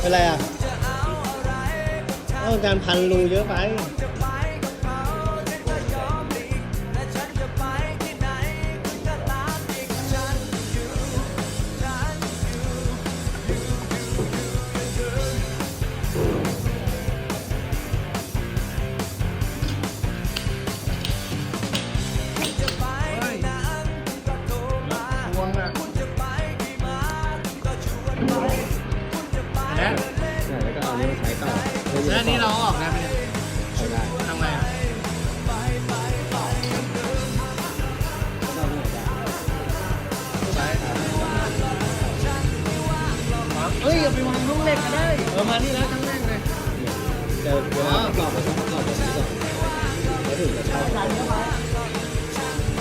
เป็นไรอะต้องการพันรูเยอะไปพวงอะ แล้วแล้วก็เอานี้มาใช้ต่อแล้วอันนี้เราเอาออกได้ไหมเนี่ยใช้ได้ทำไงอะก็ไม่ได้ใช่เฮ้ยเอาไปวางห้องเหล็กก็ได้เออมานี่แล้วทั้งแรกเลยเดี๋ยวเดี๋ยวประกอบมันต้องประกอบแบบนี้ก่อนแล้วถึงจะเข้า